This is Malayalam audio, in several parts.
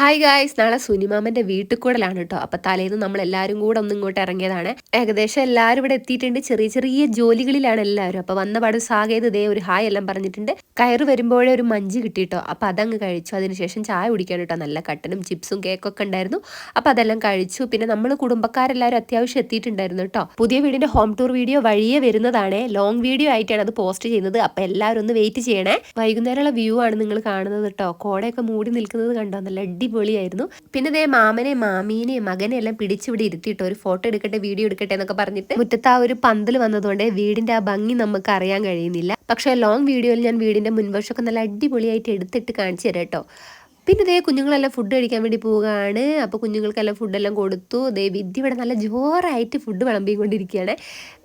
ഹായ് ഗായ്സ് നാളെ സുനിമാമന്റെ വീട്ടിൽ കൂടലാണ് കേട്ടോ അപ്പൊ തലേന്ന് നമ്മൾ എല്ലാവരും കൂടെ ഒന്ന് ഇങ്ങോട്ട് ഇറങ്ങിയതാണ്. ഏകദേശം എല്ലാവരും ഇവിടെ എത്തിയിട്ടുണ്ട്. ചെറിയ ചെറിയ ജോലികളിലാണ് എല്ലാവരും. അപ്പൊ വന്ന പാട് സാകേത് ദേ ഒരു ഹായ് എല്ലാം പറഞ്ഞിട്ടുണ്ട്. കയറ് വരുമ്പോഴേ ഒരു മഞ്ച് കിട്ടിയിട്ടോ. അപ്പൊ അതങ്ങ് കഴിച്ചു. അതിനുശേഷം ചായ കുടിക്കാൻ കേട്ടോ നല്ല കട്ടനും ചിപ്സും കേക്കൊക്കെ ഉണ്ടായിരുന്നു. അപ്പൊ അതെല്ലാം കഴിച്ചു. പിന്നെ നമ്മൾ കുടുംബക്കാരെല്ലാവരും അത്യാവശ്യം എത്തിയിട്ടുണ്ടായിരുന്നു കേട്ടോ പുതിയ വീടിന്റെ ഹോം ടൂർ വീഡിയോ വഴിയെ വരുന്നതാണ്. ലോങ് വീഡിയോ ആയിട്ടാണ് അത് പോസ്റ്റ് ചെയ്യുന്നത്. അപ്പൊ എല്ലാവരും ഒന്ന് വെയിറ്റ് ചെയ്യണേ. വൈകുന്നേരമുള്ള വ്യൂ ആണ് നിങ്ങൾ കാണുന്നത് കേട്ടോ കോടയൊക്കെ മൂടി നിൽക്കുന്നത് കണ്ടോ? നല്ല അടിപൊളിയായിരുന്നു. പിന്നെ ദേ മാമനെ മാമീനെ മകനെ എല്ലാം പിടിച്ചിവിടെ ഇരുത്തിയിട്ട് ഒരു ഫോട്ടോ എടുക്കട്ടെ വീഡിയോ എടുക്കട്ടെ എന്നൊക്കെ പറഞ്ഞിട്ട് മുറ്റത്ത് ആ ഒരു പന്തൽ വന്നതുകൊണ്ട് വീടിന്റെ ആ ഭംഗി നമുക്ക് അറിയാൻ കഴിയുന്നില്ല. പക്ഷേ ലോങ് വീഡിയോയിൽ ഞാൻ വീടിന്റെ മുൻവശമൊക്കെ നല്ല അടിപൊളിയായിട്ട് എടുത്തിട്ട് കാണിച്ചു തരാം കേട്ടോ. പിന്നെ ഇതേ കുഞ്ഞുങ്ങളെല്ലാം ഫുഡ് കഴിക്കാൻ വേണ്ടി പോവുകയാണ്. അപ്പോൾ കുഞ്ഞുങ്ങൾക്കെല്ലാം ഫുഡെല്ലാം കൊടുത്തു. ദേ വിദ്യ ഇവിടെ നല്ല ജോറായിട്ട് ഫുഡ് വിളമ്പിക്കൊണ്ടിരിക്കുകയാണ്.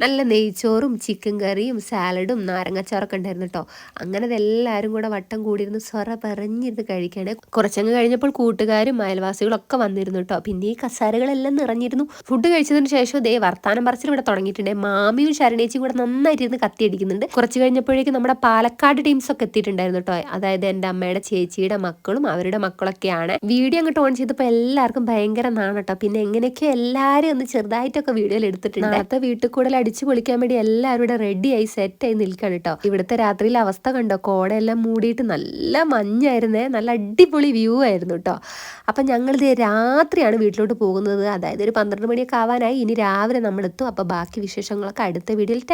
നല്ല നെയ്ച്ചോറും ചിക്കൻ കറിയും സാലഡും നാരങ്ങച്ചോറൊക്കെ ഉണ്ടായിരുന്നു കേട്ടോ അങ്ങനെ അതെല്ലാവരും കൂടെ വട്ടം കൂടിയിരുന്ന് സ്വറ പറഞ്ഞിരുന്ന് കഴിക്കുകയാണ്. കുറച്ചങ്ങ് കഴിഞ്ഞപ്പോൾ കൂട്ടുകാരും അയൽവാസികളും ഒക്കെ വന്നിരുന്നു കേട്ടോ പിന്നെ ഈ കസാരകളെല്ലാം നിറഞ്ഞിരുന്നു. ഫുഡ് കഴിച്ചതിന് ശേഷം ദേ വർത്താനം പറച്ചിൽ ഇവിടെ തുടങ്ങിയിട്ടുണ്ട്. മാമിയും ശരണേച്ചിയും കൂടെ നന്നായിട്ടിരുന്ന് കത്തിയടിക്കുന്നുണ്ട്. കുറച്ച് കഴിഞ്ഞപ്പോഴേക്കും നമ്മുടെ പാലക്കാട് ടീംസ് ഒക്കെ എത്തിയിട്ടുണ്ടായിരുന്നു കേട്ടോ അതായത് എന്റെ അമ്മയുടെ ചേച്ചിയുടെ മക്കളും അവരുടെ അവരുടെ മക്കളൊക്കെയാണ്. വീഡിയോ അങ്ങോട്ട് ഓൺ ചെയ്തപ്പോൾ എല്ലാവർക്കും ഭയങ്കര നാണട്ടോ. പിന്നെ എങ്ങനെയൊക്കെ എല്ലാവരും ഒന്ന് ചെറുതായിട്ടൊക്കെ വീഡിയോയിൽ എടുത്തിട്ടുണ്ട്. അടുത്ത വീട്ടിൽ കൂടുതൽ അടിച്ചു പൊളിക്കാൻ വേണ്ടി എല്ലാവരും ഇവിടെ റെഡിയായി സെറ്റായി നിൽക്കണം കേട്ടോ ഇവിടുത്തെ രാത്രിയിലെ അവസ്ഥ കണ്ടോ? കോടയെല്ലാം മൂടിയിട്ട് നല്ല മഞ്ഞായിരുന്നേ. നല്ല അടിപൊളി വ്യൂ ആയിരുന്നു കേട്ടോ അപ്പം ഞങ്ങളിത് രാത്രിയാണ് വീട്ടിലോട്ട് പോകുന്നത്. അതായത് ഒരു പന്ത്രണ്ട് മണിയൊക്കെ ആവാനായി. ഇനി രാവിലെ നമ്മൾ എത്തും അപ്പോൾ ബാക്കി വിശേഷങ്ങളൊക്കെ അടുത്ത വീഡിയോയിൽ